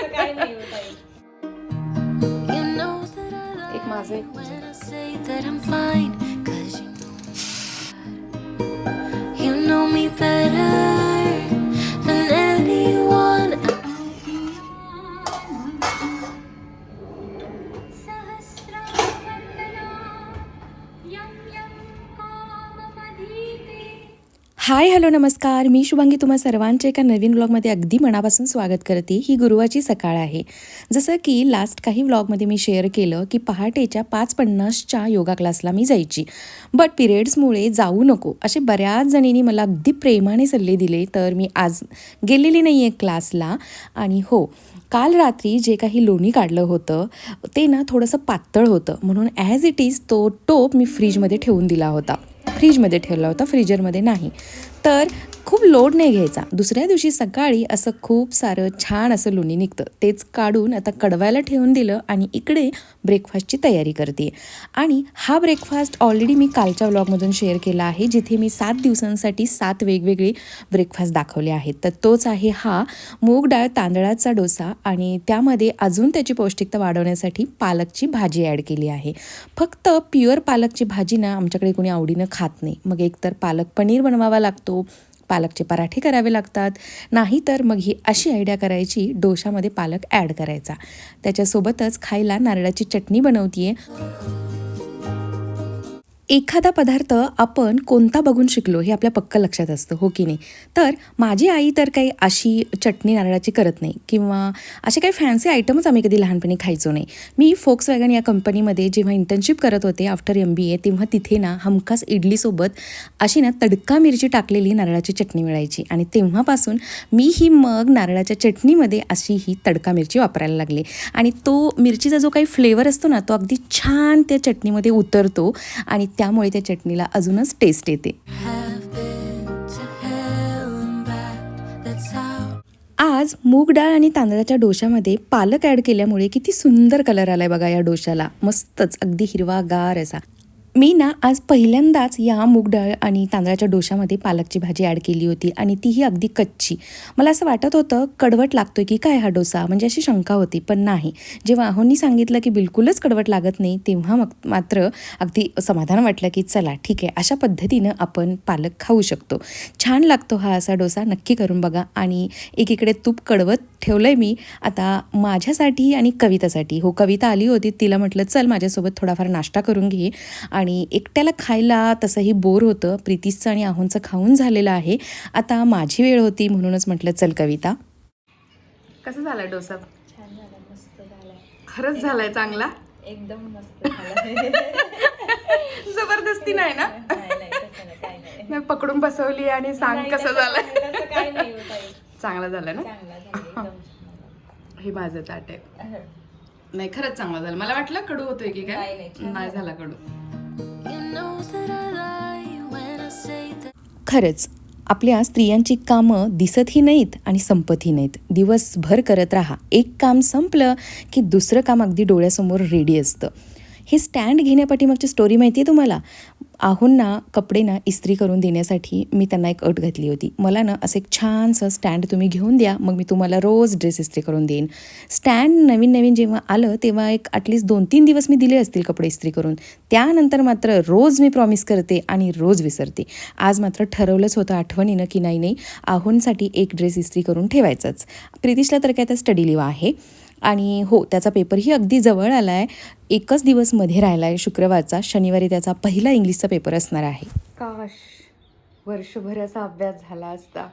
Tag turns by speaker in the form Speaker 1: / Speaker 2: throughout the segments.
Speaker 1: तसं काय नाही होत
Speaker 2: lie
Speaker 3: एक माझं एक
Speaker 2: know you know me better
Speaker 3: hi hello नमस्कार. मी शुभांगी तुम्हा सर्वांचे एका नवीन व्लॉगमध्ये अगदी मनापासून स्वागत करते. ही गुरुवाची सकाळ आहे. जसं की लास्ट काही व्लॉगमध्ये मी शेअर केलं की पहाटेच्या पाच पन्नासच्या योगा क्लासला मी जायची. बट पिरियड्समुळे जाऊ नको. असे बऱ्याच जणींनी मला अगदी प्रेमाने सल्ले दिले तर मी आज गेलेली नाही आहे क्लासला आणि हो काल रात्री जे काही लोणी काढलं होतं ते ना थोडंसं पातळ होतं. म्हणून ॲज इट इज तो टोप मी फ्रीजमध्ये ठेवून दिला होता. फ्रीजमध्ये ठेवला होता फ्रीजरमध्ये नाही. तर खूप लोड नाही घ्यायचा. दुसऱ्या दिवशी सकाळी असं खूप सारं छान असं लोणी निघतं. तेच काढून आता कडवायला ठेवून दिलं आणि इकडे ब्रेकफास्टची तयारी करते. आणि हा ब्रेकफास्ट ऑलरेडी मी कालच्या व्लॉगमधून शेअर केला आहे जिथे मी सात दिवसांसाठी सात वेगवेगळे ब्रेकफास्ट दाखवले आहेत. तर तोच आहे हा मूग डाळ तांदळाचा डोसा आणि त्यामध्ये अजून त्याची पौष्टिकता वाढवण्यासाठी पालकची भाजी ॲड केली आहे. फक्त प्युअर पालकची भाजी ना आमच्याकडे कोणी आवडीनं खात नाही. मग एकतर पालक पनीर बनवावा लागतो पालकचे पराठे करावे लागतात. नाहीतर मग ही अशी आयडिया करायची डोशामध्ये पालक ॲड करायचा. त्याच्यासोबतच खायला नारळाची चटणी बनवतीये. एखादा पदार्थ आपण कोणता बघून शिकलो हे आपल्या पक्क लक्षात असतं हो की नाही? तर माझी आई तर काही अशी चटणी नारळाची करत नाही किंवा असे काही फॅन्सी आयटमच आम्ही कधी लहानपणी खायचो नाही. मी फोक्स वॅगन या कंपनीमध्ये जेव्हा इंटर्नशिप करत होते आफ्टर एम बी ए तेव्हा तिथे ना हमखास इडलीसोबत अशी ना तडका मिरची टाकलेली नारळाची चटणी मिळायची. आणि तेव्हापासून मी ही मग नारळाच्या चटणीमध्ये अशी ही तडका मिरची वापरायला लागले. आणि तो मिरचीचा जो काही फ्लेवर असतो ना तो अगदी छान त्या चटणीमध्ये उतरतो आणि त्यामुळे त्या चटणीला अजूनच टेस्ट येते. आज मूग डाळ आणि तांदळाच्या डोशामध्ये पालक ॲड केल्यामुळे किती सुंदर कलर आलाय बघा या डोशाला मस्तच अगदी हिरवागार असा. मी ना आज पहिल्यांदाच या मूग डाळ आणि तांदळाच्या डोशामध्ये पालकची भाजी ॲड केली होती आणि तीही अगदी कच्ची. मला असं वाटत होतं कडवट लागतोय की काय हा डोसा? म्हणजे अशी शंका होती पण नाही. जेव्हा अहोंनी सांगितलं की बिलकुलच कडवट लागत नाही तेव्हा मग मात्र अगदी समाधान वाटलं की चला ठीक आहे. अशा पद्धतीनं आपण पालक खाऊ शकतो. छान लागतो हा असा डोसा नक्की करून बघा. आणि एकीकडे तूप कडवत ठेवलं आहे मी. आता माझ्यासाठी आणि कवितासाठी. हो कविता आली होती. तिला म्हटलं चल माझ्यासोबत थोडाफार नाश्ता करून घे. आणि एकट्याला खायला तसंही बोर होतं. प्रीतीचं आणि आहोंचं खाऊन झालेलं आहे. आता माझी वेळ होती म्हणूनच म्हटलं चल कविता. कसं झाला डोसा?
Speaker 1: छान झालं मस्त झालं.
Speaker 3: खरंच झालाय चांगला?
Speaker 1: एकदम मस्त झालं.
Speaker 3: जबरदस्ती नाही ना?
Speaker 1: नाही नाही तसं नाही काय नाही.
Speaker 3: मी पकडून बसवली आणि सांग कसं झालं?
Speaker 1: आहे.
Speaker 3: चांगला झालं ना?
Speaker 1: चांगला झालं एकदम छान
Speaker 3: हे माझं ताट आहे. नाही खरंच चांगला झालं. मला वाटलं कडू होतोय की काय?
Speaker 1: नाही. झाला
Speaker 3: कडू. खरंच आपल्या स्त्रियांची कामं दिसतही नाहीत आणि संपतही नाहीत. दिवसभर करत राहा. एक काम संपलं की दुसरं काम अगदी डोळ्यासमोर रेडी असतं. हे स्टँड घेण्यापाठीमागची स्टोरी माहिती आहे तुम्हाला? आहूंना कपडे ना इस्त्री करून देण्यासाठी मी त्यांना एक अट घातली होती. मला ना असं एक छानसं स्टँड तुम्ही घेऊन द्या मग मी तुम्हाला रोज ड्रेस इस्त्री करून देईन. स्टँड नवीन नवीन जेव्हा आलं तेव्हा एक ॲटलिस्ट दोन तीन दिवस मी दिले असतील कपडे इस्त्री करून. त्यानंतर मात्र रोज मी प्रॉमिस करते आणि रोज विसरते. आज मात्र ठरवलंच होतं आठवणीनं की नाही नाही आहूंसाठी एक ड्रेस इस्त्री करून ठेवायचाच. प्रितिशला तर काय आता स्टडी लिव्ह आहे. आणि हो त्याचा पेपरही अगदी जवळ आला आहे एकच दिवसमध्ये राहिला आहे शुक्रवारचा. शनिवारी त्याचा पहिला इंग्लिशचा पेपर असणार आहे. काश वर्षभराचा अभ्यास झाला असता.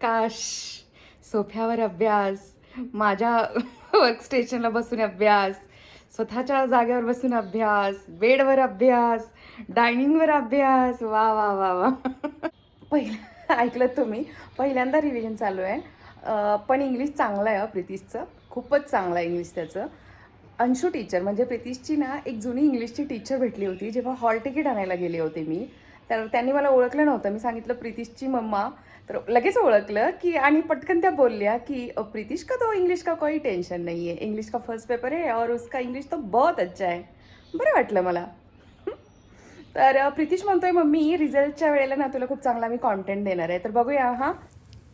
Speaker 3: काश सोफ्यावर अभ्यास माझ्या वर्कस्टेशनला बसून अभ्यास स्वतःच्या जागेवर बसून अभ्यास बेडवर अभ्यास डायनिंगवर अभ्यास. वा वा वा वा. पहिलं ऐकलं तुम्ही? पहिल्यांदा रिव्हिजन चालू आहे. पण इंग्लिश चांगलं आहे प्रितीशचं. खूपच चांगलं आहे इंग्लिश त्याचं. अंशू टीचर म्हणजे प्रितीशची ना एक जुनी इंग्लिशची टीचर भेटली होती जेव्हा हॉल तिकीट आणायला गेले होते मी. तर त्यांनी मला ओळखलं नव्हतं. मी सांगितलं प्रितीशची मम्मा. तर लगेच ओळखलं की आणि पटकन त्या बोलल्या की प्रितीश का तो इंग्लिश का कोई टेन्शन नाही आहे इंग्लिश का फर्स्ट पेपर आहे और उसका इंग्लिश तो बहुत अच्छा आहे. बरं वाटलं मला. तर प्रितीश म्हणतोय मम्मी रिझल्टच्या वेळेला ना तुला खूप चांगला मी कॉन्टेंट देणार आहे. तर बघूया हां.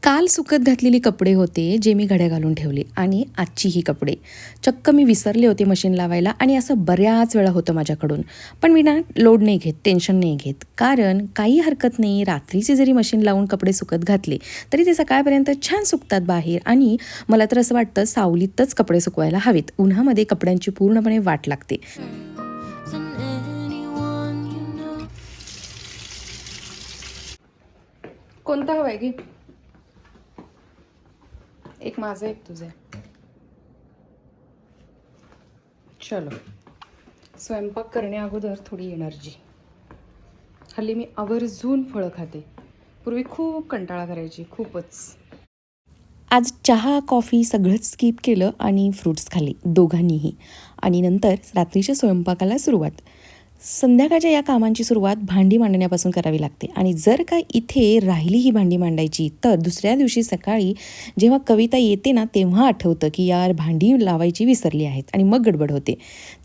Speaker 3: काल सुकत घातलेली कपडे होते जे मी घड्या घालून ठेवले. आणि आजची ही कपडे. चक्क मी विसरले होते मशीन लावायला आणि असं बऱ्याच वेळा होतं माझ्याकडून. पण मी ना लोड नाही घेत टेन्शन नाही घेत. कारण काही हरकत नाही रात्रीचे जरी मशीन लावून कपडे सुकत घातले तरी ते सकाळपर्यंत छान सुकतात बाहेर. आणि मला तर असं वाटतं सावलीतच कपडे सुकवायला हवेत. उन्हामध्ये कपड्यांची पूर्णपणे वाट लागते. कोणता हवा आहे की एक माझं एक तुझं. चलो. स्वयंपाक करण्या अगोदर थोडी एनर्जी. हल्ली मी आवर्जून फळं खाते. पूर्वी खूप कंटाळा करायची खूपच. आज चहा कॉफी सगळंच स्किप केलं आणि फ्रूट्स खाल्ले दोघांनीही. आणि नंतर रात्रीच्या स्वयंपाकाला सुरुवात. संध्याकाळच्या या कामांची सुरुवात भांडी मांडण्यापासून करावी लागते. आणि जर का इथे राहिली ही भांडी मांडायची तर दुसऱ्या दिवशी सकाळी जेव्हा कविता येते ना तेव्हा आठवतं की यार भांडी लावायची विसरली आहेत आणि मग गडबड होते.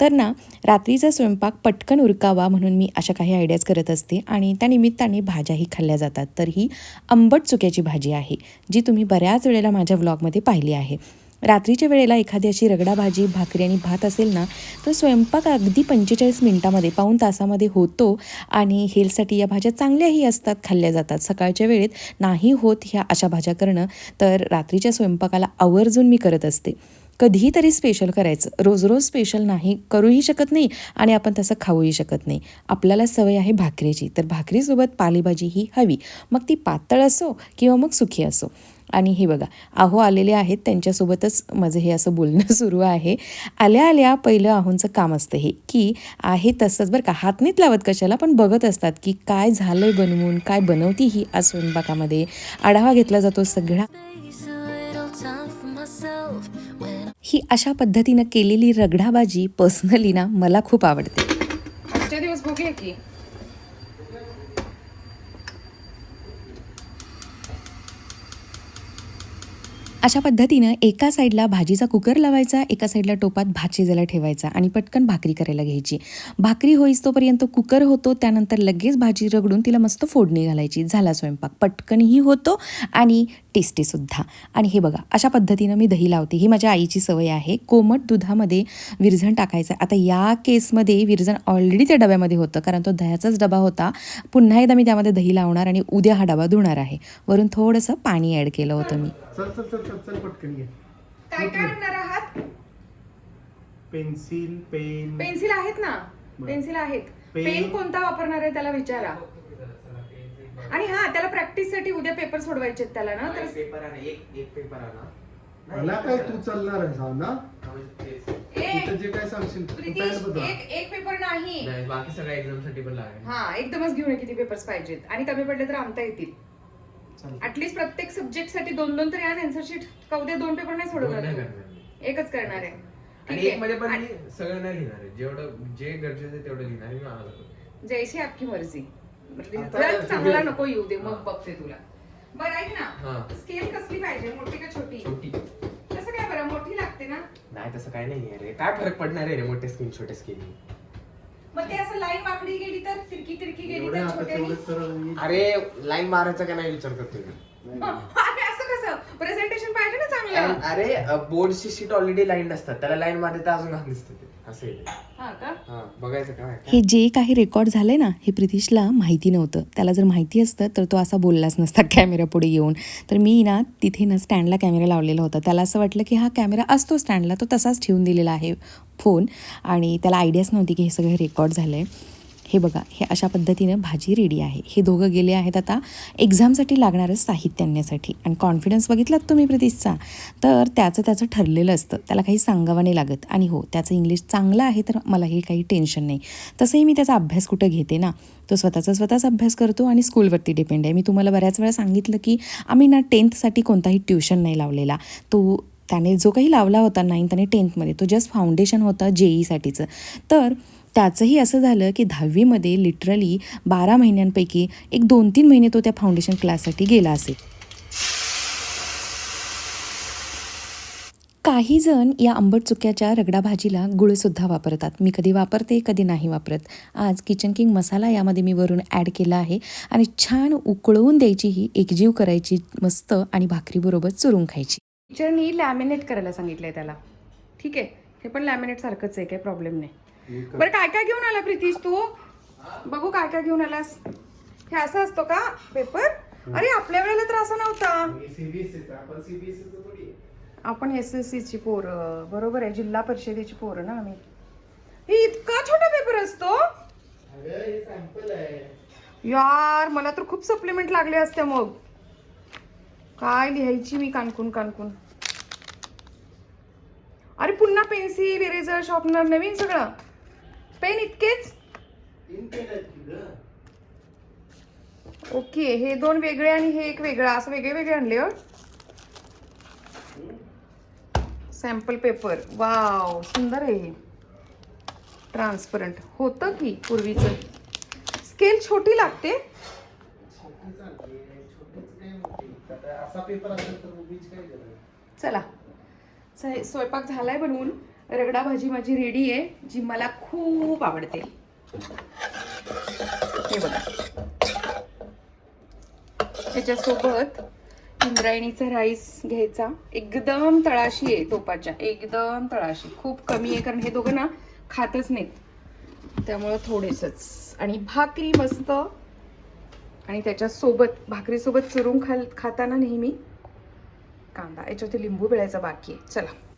Speaker 3: तर ना रात्रीचा स्वयंपाक पटकन उरकावा म्हणून मी अशा काही आयडियाज करत असते आणि त्या निमित्ताने भाज्याही खाल्ल्या जातात. तर ही आंबट चुक्याची भाजी आहे जी तुम्ही बऱ्याच वेळेला माझ्या व्लॉगमध्ये पाहिली आहे. रात्रीच्या वेळेला एखादी अशी रगडा भाजी भाकरी आणि भात असेल ना तर स्वयंपाक अगदी पंचेचाळीस मिनिटामध्ये पाऊण तासामध्ये होतो आणि हेल्थसाठी या भाज्या चांगल्याही असतात खाल्ल्या जातात. सकाळच्या वेळेत नाही होत ह्या अशा भाज्या करणं तर रात्रीच्या स्वयंपाकाला आवर्जून मी करत असते. कधीही तरी स्पेशल करायचं. रोज रोज स्पेशल नाही करूही शकत नाही आणि आपण तसं खाऊही शकत नाही. आपल्याला सवय आहे भाकरीची. तर भाकरीसोबत पालेभाजी ही हवी. मग ती पातळ असो किंवा मग सुखी असो. आणि हे बघा आहो आलेले आहेत त्यांच्यासोबतच माझं हे असं बोलणं सुरू आहे. आल्या आल्या पहिलं आहोंचं काम असतं हे की आहे तसंच बरं का हात नाहीत लावत कशाला पण बघत असतात की काय झालंय बनवून काय बनवती ही आज स्वयंपाकामध्ये. आढावा घेतला जातो सगळा. ही अशा पद्धतीनं केलेली रगडाबाजी पर्सनली ना मला खूप आवडते. दिवस की अशा पद्धतीनं एका साईडला भाजीचा कुकर लावायचा एका साईडला टोपात भात शिजायला ठेवायचा आणि पटकन भाकरी करायला घ्यायची. भाकरी होईस तोपर्यंत कुकर होतो त्यानंतर लगेच भाजी रगडून तिला मस्त फोडणी घालायची. झाला स्वयंपाक. पटकनही होतो आणि टेस्टीसुद्धा आणि हे बघा अशा पद्धतीनं मी दही लावते. ही माझ्या आईची सवय आहे. कोमट दुधामध्ये विरझण टाकायचं. आता या केसमध्ये विरझण ऑलरेडी त्या डब्यामध्ये होतं कारण तो दह्याचाच डबा होता. पुन्हा एकदा मी त्यामध्ये दही लावणार आणि उद्या हा डबा धुणार आहे. वरून थोडंसं पाणी ॲड केलं होतं मी.
Speaker 4: Pencil pen.
Speaker 5: पेन्सिल आहेत ना. पेन्सिल आहेत.
Speaker 4: पेन-
Speaker 5: पेन कोणता वापरणार आहे त्याला विचारा. आणि हा त्याला प्रॅक्टिससाठी उद्या पेपर सोडवायचे आहेत त्याला ना? तर
Speaker 6: पेपर आणा एक एक पेपर आणा
Speaker 4: मला काय तू चालणार आहे सांग ना? तिथं जे काय सांगशील तू
Speaker 5: प्रितीश,
Speaker 4: पॅन्ट बदल
Speaker 5: एक एक पेपर नाही.
Speaker 6: नाही बाकी सगळ्या एक्झामसाठी पण लागेल.
Speaker 5: हा एकदमच घेऊन ये किती पेपर्स पाहिजेत. आणि कमी पडले तर आणता येतील.
Speaker 4: चालतंय.
Speaker 5: ऍटलीस्ट प्रत्येक सब्जेक्टसाठी दोन दोन तरी आण आन्सर शीट का उद्या दोन पेपर नाही
Speaker 6: दोन नाही
Speaker 5: सोडवणार तू?
Speaker 6: करणार मी.
Speaker 5: एकच करणार आहे.
Speaker 6: आणि
Speaker 5: ठीक
Speaker 6: एक मध्ये पण मी सगळं नाही लिहिणार आहे. जेवढं जे गरजेचं आहे तेवढं लिहिणार आहे मी आम्हाला.
Speaker 5: जैशी आपकी मर्जी. रिझल्ट चांगला नको येऊ दे मग. बघते तुला. बरं ऐक ना.
Speaker 6: हा.
Speaker 5: स्केल कसली पाहिजे मोठी का छोटी?
Speaker 6: छोटी.
Speaker 5: कसं काय बरं मोठी लागते ना?
Speaker 6: नाही तसं काय नाही रे. काय फरक पडणार आहे रे मोठे स्क्रीन छोटे स्क्रीन
Speaker 5: मग ते असं लाईन वाकडी गेली तर तिरकी तिरकी गेली
Speaker 4: एवढे
Speaker 5: तर
Speaker 4: आता
Speaker 5: छोट्यानी?
Speaker 4: तेवढे सरळ ये.
Speaker 6: अरे लाईन मारायचा का नाही विचार मी?
Speaker 5: अरे असं कसं? प्रेझेंटेशन पाहिजे ना चांगलं
Speaker 6: अरे बोर्डची शीट ऑलरेडी लाईन असतात. त्याला लाईन मारते तर अजून घाण दिसते ते. असं आहे. ते.
Speaker 5: हा का?
Speaker 6: हा बघायचं काय
Speaker 3: हे जे काही रेकॉर्ड झालंय ना हे प्रितीशला माहिती नव्हतं. त्याला जर माहिती असतं तर तो असा बोललाच नसता कॅमेरा पुढे येऊन. तर मी ना तिथे ना स्टँडला कॅमेरा लावलेला होता. त्याला असं वाटलं की हा कॅमेरा असतो स्टँडला तो तसाच ठेवून दिलेला आहे फोन आणि त्याला आयडियाच नव्हती की हे सगळं रेकॉर्ड झालं आहे हे बघा हे अशा पद्धतीनं भाजी रेडी आहे. हे दोघं गेले आहेत आता एक्झामसाठी लागणारं साहित्य आणण्यासाठी आणि कॉन्फिडन्स बघितलात तुम्ही प्रितीशचा? तर त्याचं त्याचं ठरलेलं असतं. त्याला काही सांगावं नाही लागत. आणि हो त्याचं इंग्लिश चांगलं आहे तर मला हे काही टेन्शन नाही. तसंही मी त्याचा अभ्यास कुठं घेते ना? तो स्वतःचा स्वतःच अभ्यास करतो आणि स्कूलवरती डिपेंड आहे. मी तुम्हाला बऱ्याच वेळा सांगितलं की आम्ही ना टेन्थसाठी कोणताही ट्युशन नाही लावलेला. तो त्याने जो काही लावला होता नाईन्थ आणि टेन्थमध्ये तो जस्ट फाउंडेशन होता जे ईसाठीचं तर त्याचंही असं झालं की दहावीमध्ये लिटरली बारा महिन्यांपैकी एक दोन तीन महिने तो त्या फाउंडेशन क्लाससाठी गेला असेल. काही जण या आंबट चुक्याच्या रगडा भाजीला गुळसुद्धा वापरतात. मी कधी वापरते कधी नाही वापरत. आज किचन किंग मसाला यामध्ये मी वरून ॲड केला आहे आणि छान उकळवून द्यायची ही एकजीव करायची मस्त आणि भाकरीबरोबर चुरून खायची.
Speaker 5: किचननी लॅमिनेट करायला सांगितलं आहे त्याला. ठीक आहे? हे पण लॅमिनेटसारखंच आहे काही प्रॉब्लेम नाही. बरं काय काय घेऊन आला प्रितीश तू? बघू काय काय घेऊन आलास. हे असं असतो का? पेपर? अरे आपल्या वेळेला तर असं नव्हता. आपण एस एस सीची पोरं. बरोबर आहे जिल्हा परिषदेची पोरं ना आम्ही. हे इतका छोटा पेपर असतो? यार मला तर खूप सप्लिमेंट लागले असते मग. काय लिहायची मी कानकून कानकून? अरे पुन्हा पेन्सिल इरेझर शॉर्पनर नवीन सगळं. पेन इतकेच? ओके हे दोन वेगळे आणि हे एक वेगळा. असं वेगळे वेगळे आणले हो सॅम्पल पेपर वाव सुंदर आहे हे. ट्रान्सपरंट होतं की पूर्वीचं? स्केल छोटी लागते? चला. स्वयंपाक झालाय बनवून. रगडा भाजी माझी रेडी आहे जी मला खूप आवडते. हे बघा. त्याच्यासोबत इंद्रायणीचा राईस घ्यायचा. एकदम तळाशी आहे टोपाच्या. एकदम तळाशी. खूप कमी आहे कारण हे दोघं ना खातच नाहीत. त्यामुळं थोडेसच. आणि भाकरी मस्त. आणि त्याच्यासोबत भाकरीसोबत चुरून खाल खाताना नेहमी कांदा. याच्यावरती लिंबू पिळायचा बाकी आहे. चला.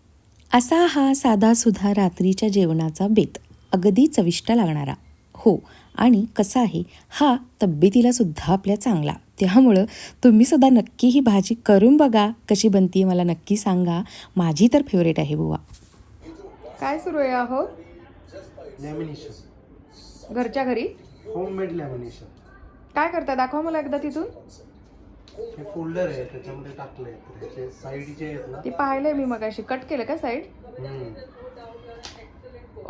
Speaker 3: असा हा साधासुधा रात्रीच्या जेवणाचा बेत. अगदी चविष्ट लागणारा. हो आणि कसा आहे? हा तब्येतीला सुद्धा आपल्या चांगला. त्यामुळं तुम्ही सुद्धा नक्की ही भाजी करून बघा. कशी बनती मला नक्की सांगा. माझी तर फेवरेट आहे बुवा.
Speaker 5: काय सुरू आहे अहो?
Speaker 4: लॅमिनेशन
Speaker 5: घरच्या घरी?
Speaker 4: होममेड लॅमिनेशन
Speaker 5: काय करता? दाखवा मला एकदा तिथून.
Speaker 4: हे फोल्डर आहे त्याच्यामध्ये टाकलंय. साईड जे आहेत ना
Speaker 5: ते पाहिलंय मी मगाशी. कट केलं का साईड
Speaker 4: हम्म,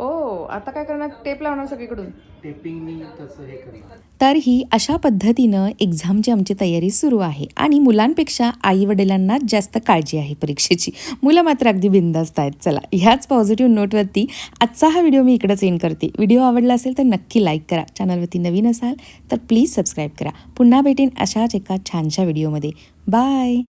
Speaker 5: ओ आता काय करणार? टेप लावणार सगळीकडून.
Speaker 4: टेपिंगनी तसं हे करणार.
Speaker 3: तर ही अशा पद्धतीनं एक्झामची आमची तयारी सुरू आहे आणि मुलांपेक्षा आई वडिलांना जास्त काळजी आहे परीक्षेची. मुलं मात्र अगदी बिंदास्त आहेत. चला ह्याच पॉझिटिव्ह नोटवरती आजचा हा व्हिडिओ मी इकडेच एंड करते. व्हिडिओ आवडला असेल तर नक्की लाईक करा. चॅनलवरती नवीन असाल तर प्लीज सबस्क्राईब करा. पुन्हा भेटेन अशाच एका छानशा व्हिडिओमध्ये बाय